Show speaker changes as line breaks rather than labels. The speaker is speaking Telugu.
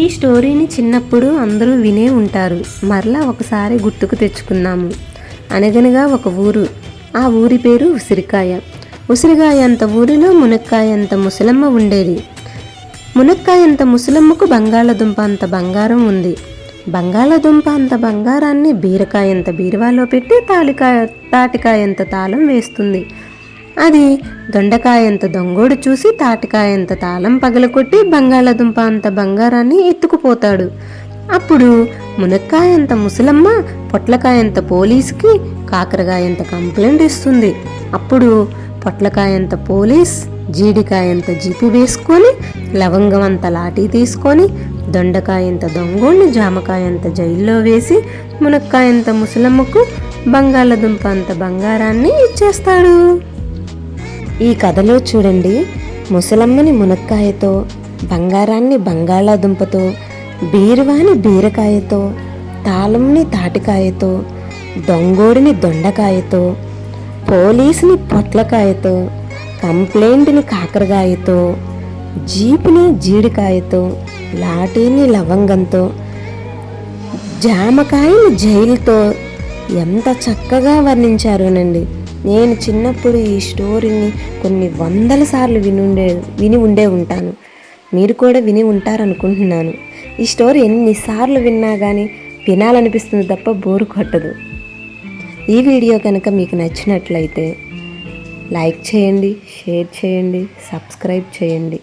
ఈ స్టోరీని చిన్నప్పుడు అందరూ వినే ఉంటారు. మరలా ఒకసారి గుర్తుకు తెచ్చుకున్నాము అనగనగా ఒక ఊరు. ఆ ఊరి పేరు ఉసిరికాయ. ఉసిరికాయ అంత ఊరిలో మునక్కాయ అంత ముసలమ్మ ఉండేది. మునక్కాయ అంత ముసలమ్మకు బంగాళదుంప అంత బంగారం ఉంది. బంగాళదుంప అంత బంగారాన్ని బీరకాయ అంత బీరువాలో పెట్టి తాలికాయ తాటికాయ అంత తాళం వేస్తుంది. అది దొండకాయ అంత దొంగోడు చూసి తాటికాయంత తాళం పగలకొట్టి బంగాళదుంప అంత బంగారాన్ని ఎత్తుకుపోతాడు. అప్పుడు మునక్కాయ అంత ముసలమ్మ పొట్లకాయ అంత పోలీస్కి కాకరకాయ కంప్లైంట్ ఇస్తుంది. అప్పుడు పొట్లకాయ అంత పోలీస్ జీడికాయ అంత జీపు వేసుకొని లవంగం అంత లాఠీ తీసుకొని దొండకాయ అంత దొంగోడిని జామకాయ అంత జైల్లో వేసి మునక్కాయంత ముసలమ్మకు బంగాళదుంప అంత బంగారాన్ని ఇచ్చేస్తాడు. ఈ కథలో చూడండి. ముసలమ్మని మునక్కాయతో బంగారాన్ని బంగాళాదుంపతో బీరువాని బీరకాయతో తాళంని తాటికాయతో దొంగోడిని దొండకాయతో పోలీసుని పొట్లకాయతో కంప్లైంట్ని కాకరకాయతో జీపుని జీడికాయతో లాఠీని లవంగంతో జామకాయని జైలుతో ఎంత చక్కగా వర్ణించారోనండి. నేను చిన్నప్పుడు ఈ స్టోరీని కొన్ని వందల సార్లు విని ఉండే విని ఉండే ఉంటాను. మీరు కూడా విని ఉంటారనుకుంటున్నాను. ఈ స్టోరీ ఎన్నిసార్లు విన్నా కానీ వినాలనిపిస్తుంది తప్ప బోరు కొట్టదు. ఈ వీడియో కనుక మీకు నచ్చినట్లయితే లైక్ చేయండి షేర్ చేయండి సబ్స్క్రైబ్ చేయండి.